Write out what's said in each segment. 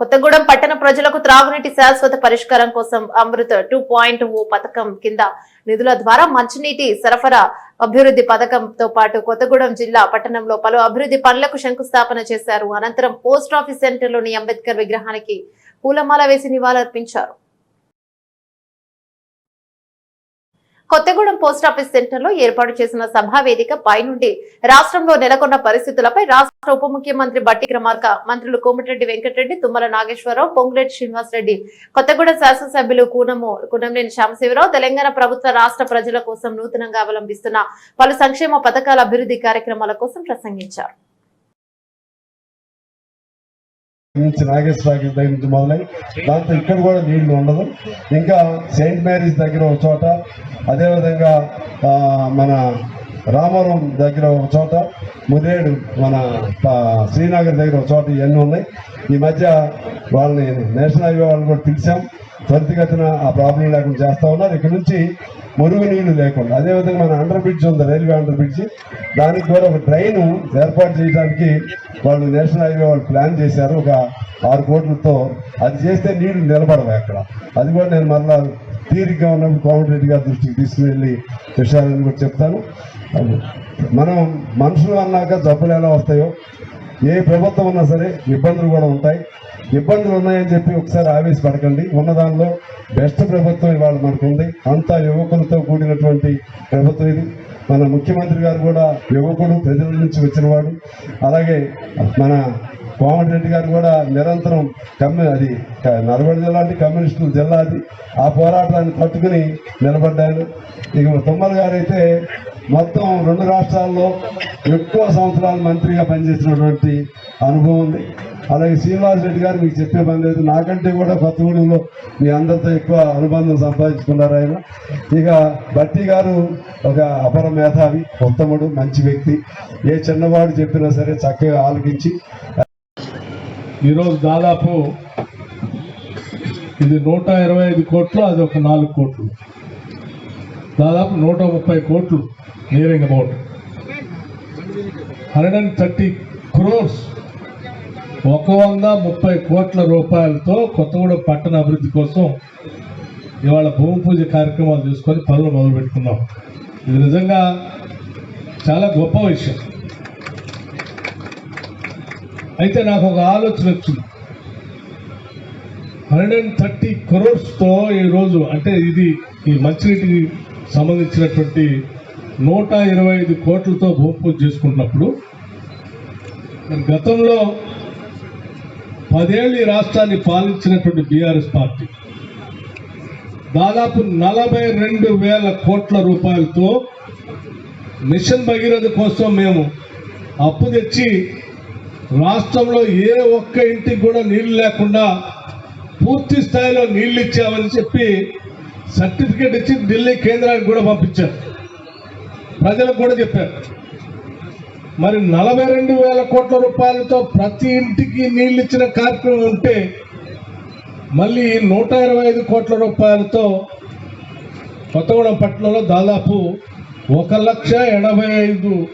కొత్తగూడెం పట్టణ ప్రజలకు త్రాగునీటి శాశ్వత పరిష్కారం కోసం అమృత్ టూ పాయింట్ ఓ పథకం కింద నిధుల ద్వారా మంచినీటి సరఫరా అభివృద్ధి పథకంతో పాటు కొత్తగూడెం జిల్లా పట్టణంలో పలు అభివృద్ధి పనులకు శంకుస్థాపన చేశారు. అనంతరం పోస్ట్ ఆఫీస్ సెంటర్లోని అంబేద్కర్ విగ్రహానికి పూలమాల వేసి నివాళులర్పించారు. కొత్తగూడెం పోస్టాఫీస్ సెంటర్లో ఏర్పాటు చేసిన సభా వేదిక పై నుండి రాష్ట్రంలో నెలకొన్న పరిస్థితులపై రాష్ట్ర ఉప ముఖ్యమంత్రి బట్టి క్రమార్క మంత్రులు కోమటిరెడ్డి వెంకటరెడ్డి తుమ్మల నాగేశ్వరరావు పొంగులేటి శ్రీనివాసరెడ్డి కొత్తగూడెం శాసనసభ్యులు కూనము కూనంనేని శామశివరావు తెలంగాణ ప్రభుత్వ రాష్ట్ర ప్రజల కోసం నూతనంగా అవలంబిస్తున్న పలు సంక్షేమ పథకాల అభివృద్ధి కార్యక్రమాల కోసం ప్రసంగించారు. నుంచి నాగేశ్వర దగ్గర నుంచి మొదలై దాంతో ఇక్కడ కూడా నీళ్ళు ఉండదు. ఇంకా సెయింట్ మేరీస్ దగ్గర ఒక చోట అదేవిధంగా మన రామవరం దగ్గర ఒక చోట మురేడు మన శ్రీనగర్ దగ్గర ఒక చోట ఇవన్నీ ఉన్నాయి. ఈ మధ్య వాళ్ళని నేషనల్ హైవే వాళ్ళని కూడా పిలిచాం. త్వరితగతిన ఆ ప్రాబ్లం లేకుండా చేస్తా ఉన్నారు. ఇక్కడ నుంచి మురుగు నీళ్ళు లేకుండా అదేవిధంగా మన అండర్ బ్రిడ్జ్ ఉంది రైల్వే అండర్ బ్రిడ్జ్. దానికి కూడా ఒక ట్రైన్ ఏర్పాటు చేయడానికి వాళ్ళు నేషనల్ హైవే వాళ్ళు ప్లాన్ చేశారు. ఒక ఆరు కోట్లతో. అది చేస్తే నీళ్ళు నిలబడవు అక్కడ అది కూడా నేను మరలా తీరిగ్గా ఉన్నప్పుడు కోమటిరెడ్డి గారి దృష్టికి తీసుకువెళ్ళి విషయాలను కూడా చెప్తాను. మనం మనుషులు అన్నాక జబ్బులు ఎలా వస్తాయో ఏ ప్రభుత్వం ఉన్నా సరే ఇబ్బందులు కూడా ఉంటాయి. ఇబ్బందులు ఉన్నాయని చెప్పి ఒకసారి ఆవేశపడకండి. ఉన్న దానిలో బెస్ట్ ప్రభుత్వం ఇవాళ మనకు ఉంది అంతా యువకులతో కూడినటువంటి ప్రభుత్వం ఇది. మన ముఖ్యమంత్రి గారు కూడా యువకుడు ప్రజల నుంచి వచ్చినవాడు. అలాగే మన కోమటిరెడ్డి గారు కూడా నిరంతరం కమ్యూ అది నల్గొండ జిల్లా అంటే కమ్యూనిస్టుల జిల్లా అది. ఆ పోరాటాన్ని పట్టుకుని నిలబడ్డాను ఇక తుమ్మల గారు అయితే మొత్తం రెండు రాష్ట్రాల్లో ఎక్కువ సంవత్సరాలు మంత్రిగా పనిచేసినటువంటి అనుభవం ఉంది. అలాగే శ్రీనివాస్ రెడ్డి గారు మీకు చెప్పే పని లేదు. నాకంటే కూడా కొత్తగూడెంలో మీ అందరితో ఎక్కువ అనుబంధం సంపాదించుకున్నారు ఆయన. ఇక భట్టి గారు ఒక అపర మేధావి ఉత్తముడు మంచి వ్యక్తి. ఏ చిన్నవాడు చెప్పినా సరే చక్కగా ఆలకించి ఈరోజు దాదాపు ఇది నూట ఇరవై ఐదు కోట్లు అది ఒక నాలుగు కోట్లు. దాదాపు నూట ముప్పై కోట్లు nearing amount. Hundred and thirty crores. ఒక వంద ముప్పై కోట్ల రూపాయలతో కొత్తగూడెం పట్టణ అభివృద్ధి కోసం ఇవాళ భూమి పూజ కార్యక్రమాలు తీసుకొని పనులు మొదలు పెట్టుకున్నాం ఇది నిజంగా చాలా గొప్ప విషయం. అయితే నాకు ఒక ఆలోచన వచ్చింది. హండ్రెడ్ అండ్ థర్టీ క్రోర్స్తో ఈరోజు అంటే ఇది ఈ మంచినీటి సంబంధించినటువంటి నూట ఇరవై ఐదు కోట్లతో భూమి పూజ చేసుకుంటున్నప్పుడు గతంలో పదేళ్ళు ఈ రాష్ట్రాన్ని పాలించినటువంటి బీఆర్ఎస్ పార్టీ దాదాపు నలభై రెండు వేల కోట్ల రూపాయలతో మిషన్ భగీరథ కోసం మేము అప్పు తెచ్చి రాష్ట్రంలో ఏ ఒక్క ఇంటికి కూడా నీళ్ళు లేకుండా పూర్తి స్థాయిలో నీళ్ళు ఇచ్చామని చెప్పి సర్టిఫికేట్ ఇచ్చి ఢిల్లీ కేంద్రానికి కూడా పంపించారు. ప్రజలకు కూడా చెప్పారు. మరి నలభై రెండు వేల కోట్ల రూపాయలతో ప్రతి ఇంటికి నీళ్ళు ఇచ్చిన కార్యక్రమం ఉంటే మళ్ళీ నూట ఇరవై ఐదు కోట్ల రూపాయలతో కొత్తగూడెం పట్టణంలో దాదాపు ఒక లక్ష ఎనభై ఐదు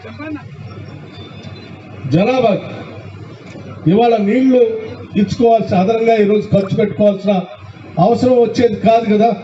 జనాభా. ఇవాళ నీళ్ళు ఇచ్చుకోవాల్సిన అదనంగా ఈరోజు ఖర్చు పెట్టుకోవాల్సిన అవసరం వచ్చేది కాదు కదా.